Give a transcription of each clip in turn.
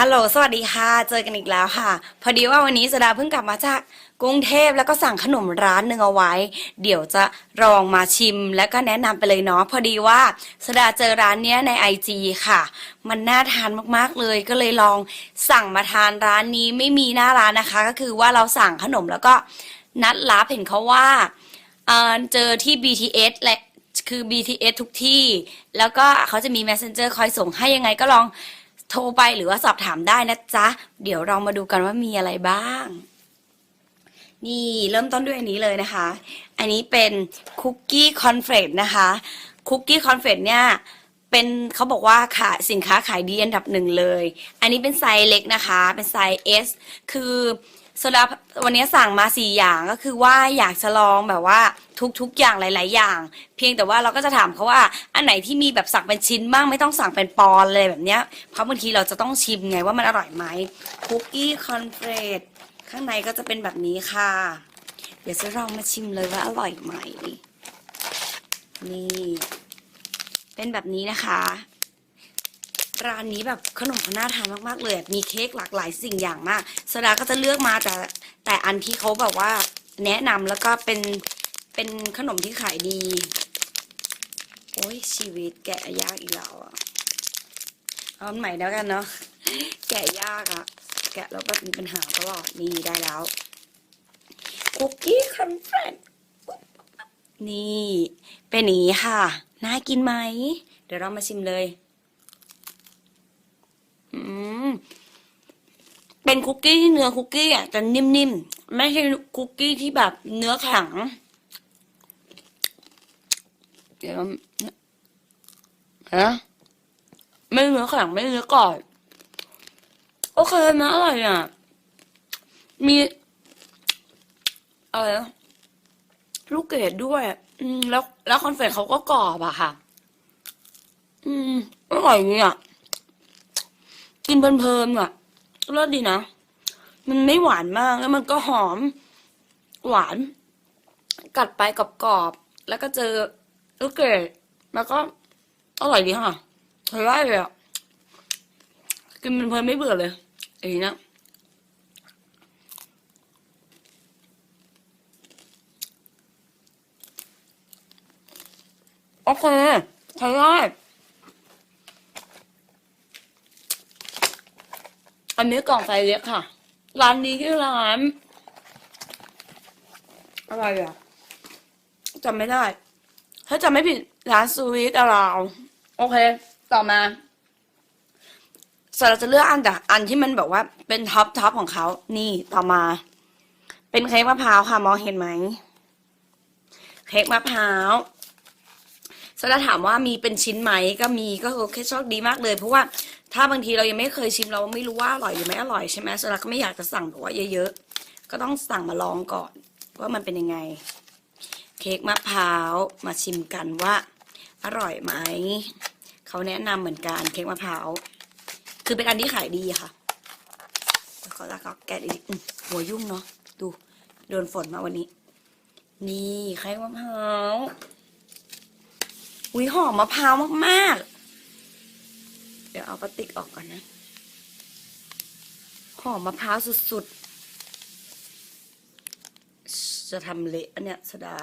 ฮัลโหล สวัสดีค่ะ เจอกันอีกแล้วค่ะ พอดีว่าวันนี้สดาเพิ่งกลับมาจากกรุงเทพแล้วก็สั่งขนมร้านหนึ่งเอาไว้ เดี๋ยวจะลองมาชิมแล้วก็แนะนำไปเลยเนาะ พอดีว่าสดาเจอร้านเนี้ยในไอจีค่ะ มันน่าทานมากๆเลย ก็เลยลองสั่งมาทานร้านนี้ไม่มีหน้าร้านนะคะ ก็คือว่าเราสั่งขนมแล้วก็นัดรับเห็นเขาว่าเออเจอที่ BTS และคือ BTS ทุกที่ แล้วก็เขาจะมี Messenger คอยส่งให้ยังไงก็ลอง โทรไปหรือว่าสอบถามได้นะจ๊ะ เดี๋ยวเรามาดูกันว่ามีอะไรบ้าง นี่เริ่มต้นด้วยอันนี้เลยนะคะ อันนี้เป็นคุกกี้คอนเฟลกนะคะคุกกี้คอนเฟลกเนี่ยเป็นเขาบอกว่าค่ะสินค้าขายดีอันดับหนึ่งเลย อันนี้เป็นไซส์เล็กนะคะ เป็นไซส์ S คือ โซดาวันนี้สั่งมาสี่อย่างก็คือว่าอยากจะลองแบบว่าทุกๆ อย่างหลาย ๆ อย่าง เพียงแต่ว่าเราก็จะถามเขาว่าอันไหนที่มีแบบสั่งเป็นชิ้นบ้างไม่ต้องสั่งเป็นปอนเลยแบบเนี้ยเพราะบางทีเราจะต้องชิมไงว่ามันอร่อยไหมคุกกี้คอนเฟลกข้างในก็จะเป็นแบบนี้ค่ะ เดี๋ยวจะลองมาชิมเลยว่าอร่อยไหมนี่ เป็นแบบนี้นะคะ ร้านนี้แบบขนมเขาน่าทานมากๆเลย มีเค้กหลากหลายสิ่งอย่างมากสดาก็จะเลือกมาแต่แต่อันที่เขาแบบว่าแนะนำแล้วก็เป็นเป็นขนมที่ขายดี โอ้ยชีวิตแกะยากอีกแล้วอะเอาใหม่แล้วกันเนาะแกะยากอะแกะแล้วแบบมีปัญหาตลอดนี่ได้แล้วคุกกี้คอนเฟรนนี่ เป็นอย่างนี้ค่ะ น่ากินไหม เดี๋ยวเรามาชิมเลย เป็นคุกกี้ที่เนื้อคุกกี้อะจะนิ่มๆ ไม่ใช่คุกกี้ที่แบบเนื้อแข็ง เดี๋ยวฮะไม่เนื้อแข็งไม่เนื้อกรอบโอเคนะอร่อยอะ มีอะไรนะลูกเกดด้วย อืม แล้ว แล้วคอนเฟกต์เขาก็กรอบอะค่ะ อืม อร่อยดีอะ กินเพลินๆอะรสดีนะ มันไม่หวานมากแล้วมันก็หอม หวาน กัดไปกรอบๆแล้วก็เจอลูกเกดแล้วก็อร่อยดีค่ะใช้ได้เลยอะกินเพลินๆไม่เบื่อเลยอย่างนี้นะโอเคใช้ได้ อันนี้กล่องไซส์เล็กค่ะ ร้านนี้ที่อร้าน อะไรอะจำไม่ได้ ถ้าจำไม่ผิดร้านสวีทอาราวโอเค ต่อมาสเราจะเลือกอันจากอันที่มันแบบว่าเป็นท็อปท็อปของเขานี่ต่อมา เป็นเค้กมะพร้าวค่ะมองเห็นไหมเค้กมะพร้าว สดาถามว่ามีเป็นชิ้นไหมก็มีก็โอเคโชคดีมากเลย เพราะว่าถ้าบางทีเรายังไม่เคยชิมเราไม่รู้ว่าอร่อยหรือไม่อร่อยใช่ไหมสดาก็ไม่อยากจะสั่งแบบว่าเยอะๆ ก็ต้องสั่งมาลองก่อนว่ามันเป็นยังไง เค้กมะพร้าวมาชิมกันว่า อร่อยไหมเขาแนะนำเหมือนกันเค้กมะพร้าวคือเป็นอันที่ขายดีค่ะขอแล้วก็แกะอีกหัวยุ่งเนาะดูโดนฝนมาวันนี้ นี่เค้กมะพร้าว อุ้ยหอมมะพร้าวมากๆ เดี๋ยวเอาพลาสติกออกก่อนนะ หอมมะพร้าวสุดๆ จะทำเละอันเนี้ยสดา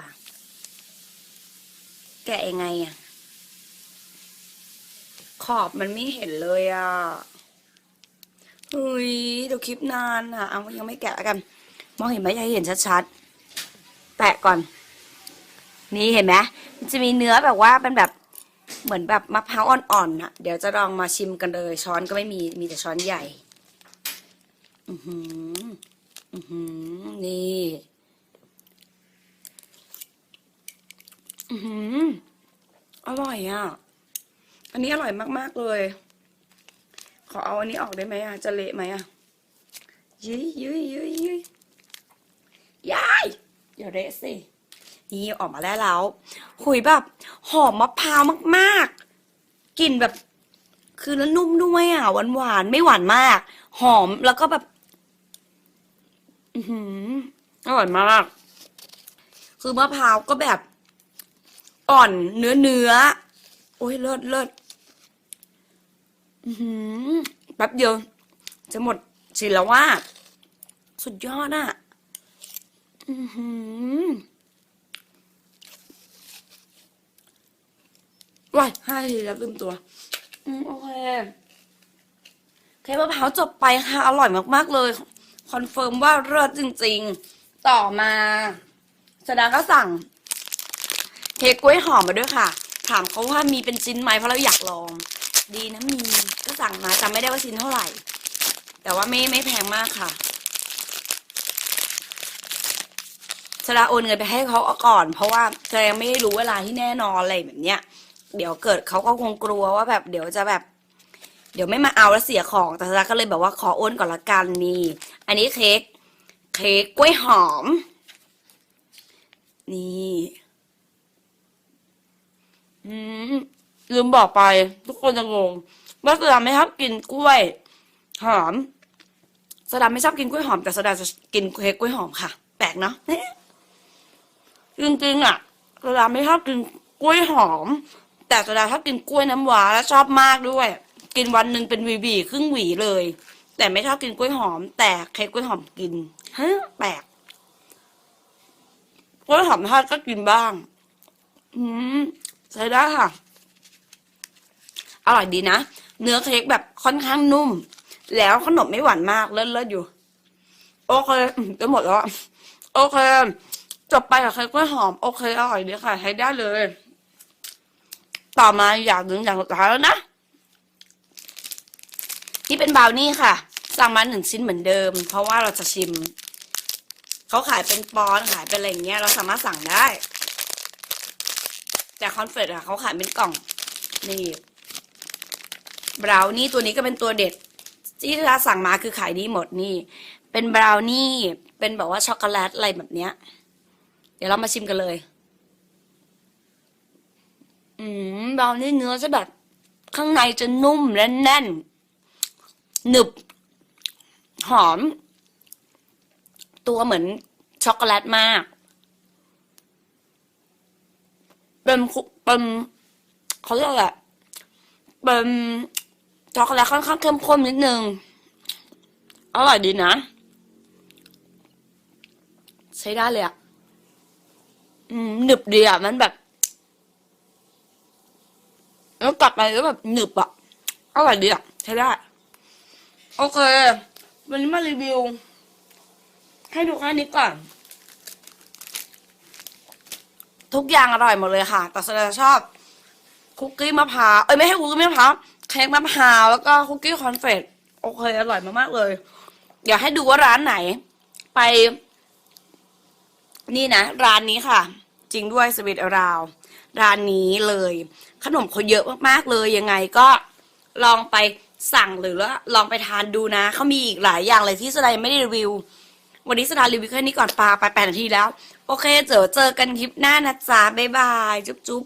แกะยังไงอะขอบมันไม่เห็นเลยอะเฮ้ยเดี๋ยวคลิปนานอะ เอายังไม่แกะแล้วกัน มองเห็นไหมอยากเห็นชัดๆ แตะก่อน นี่เห็นไหมมันจะมีเนื้อแบบว่าเป็นแบบเหมือนแบบมะพร้าวอ่อนๆอะเดี๋ยวจะลองมาชิมกันเลย ช้อนก็ไม่มีมีแต่ช้อนใหญ่ อือหือ อือหือ นี่ อือหือ อร่อยอะ อันนี้อร่อยมากๆเลย ขอเอาอันนี้ออกได้ไหมอะ จะเละไหมอะยุยยุยยุยยุยยายเดี๋ยวเละสิ นี่ออกมาได้แล้วหุยแบบหอมมะพร้าวมากๆกลิ่นแบบ คือแล้วนุ่มด้วยอะหวานหวานไม่หวานมาก หอมแล้วก็แบบ อือหืออร่อยมาก คือมะพร้าวก็แบบ อ่อนเนื้อเนื้อโอ้ยเลิศเลิศอือหือแป๊บเดียว จะหมดสิแล้วว่า สุดยอดอะ อือหือ ว้ายห้าทีแล้วลืมตัว อืมโอเคเค้กมะพร้าวจบไปค่ะ อร่อยมาก ๆ เลย คอนเฟิร์มว่าเลิศจริง ๆ ต่อมาสดาก็สั่ง เค้กกล้วยหอมมาด้วยค่ะ ถามเขาว่ามีเป็นชิ้นไหมเพราะเราอยากลอง ดีนะมีก็สั่งมาจำไม่ได้ว่าชิ้นเท่าไหร่ แต่ว่าไม่ไม่แพงมากค่ะสดาโอนเงินไปให้เขาก่อน เพราะว่าเธอยังไม่ได้รู้เวลาที่แน่นอนอะไรแบบเนี้ย เดี๋ยวเกิดเขาก็คงกลัวว่าแบบเดี๋ยวจะแบบ เดี๋ยวไม่มาเอาแล้วเสียของแต่สดาก็เลยแบบว่าขอโอนก่อนละกันนี่ อันนี้เค้กเค้กกล้วยหอม นี่อืมลืมบอกไป ทุกคนจะงงว่าสดาไม่ชอบกินกล้วย หอมสดาไม่ชอบกินกล้วยหอมแต่สดาจะกินเค้กกล้วยหอมค่ะ แปลกเนาะจริงๆอะสดาไม่ชอบกินกล้วยหอม แต่สดาชอบกินกล้วยน้ำว้าและชอบมากด้วย กินวันหนึ่งเป็นหวีบีๆครึ่งหวีเลย แต่ไม่ชอบกินกล้วยหอม แต่เค้กกล้วยหอมกินฮะแปลกกล้วยหอมทอดก็กินบ้าง อืมใช้ได้ค่ะ อร่อยดีนะ เนื้อเค้กแบบค่อนข้างนุ่ม แล้วขนมไม่หวานมากเลิศๆอยู่ โอเคอืมจะหมดแล้วอะโอเค จบไปกับเค้กกล้วยหอม โอเค อร่อยดีค่ะ ใช้ได้เลย ต่อมาอย่างหนึ่งอย่างสุดท้ายแล้วนะนี่เป็นบราวนี่ค่ะ สั่งมาหนึ่งชิ้นเหมือนเดิม เพราะว่าเราจะชิม เขาขายเป็นปอนขายเป็นอะไรอย่างเงี้ย เราสามารถสั่งได้ แต่คอนเฟลกอะเขาขายเป็นกล่อง นี่บราวนี่ตัวนี้ก็เป็นตัวเด็ด ที่เราสั่งมาคือขายดีหมดนี่ เป็นบราวนี่ เป็นแบบว่าช็อกโกแลตอะไรแบบเนี้ย เดี๋ยวเรามาชิมกันเลย อืมบราวนี่เนื้อจะแบบ ข้างในจะนุ่มและแน่น หนึบ หอม ตัวเหมือนช็อกโกแลตมากเป็นคุเป็นเขาเรียกอะไรอะเป็นช็อกโกแลตค่อนข้างเข้มข้นนิดนึง อร่อยดีนะ ใช้ได้เลยอะหนึบดีอะ มันแบบ แล้วกลับไปแล้วแบบหนึบอะอร่อยดีอะใช้ได้ โอเค วันนี้มารีวิว ให้ดูแค่นี้ก่อน ทุกอย่างอร่อยหมดเลยค่ะ แต่สดาชอบ คุกกี้มะพร้าวเอ้ยไม่ให้คุกกี้มะพร้าวเค้กมะพร้าวแล้วก็คุกกี้คอนเฟลกโอเค อร่อยมากๆเลยเดี๋ยวให้ดูว่าร้านไหน ไป นี่นะ ร้านนี้ค่ะ จริงด้วยสวิตอราว ร้านนี้เลย ขนมเขาเยอะมากๆเลยยังไงก็ลองไปสั่งหรือว่าลองไปทานดูนะเขามีอีกหลายอย่างเลยที่สดายไม่ได้รีวิว วันนี้สดารีวิวแค่นี้ก่อนปลาไปแปดนาทีแล้ว โอเคเจอเจอกันคลิปหน้านะจ๊ะบ๊ายบาย จุ๊บจุ๊บ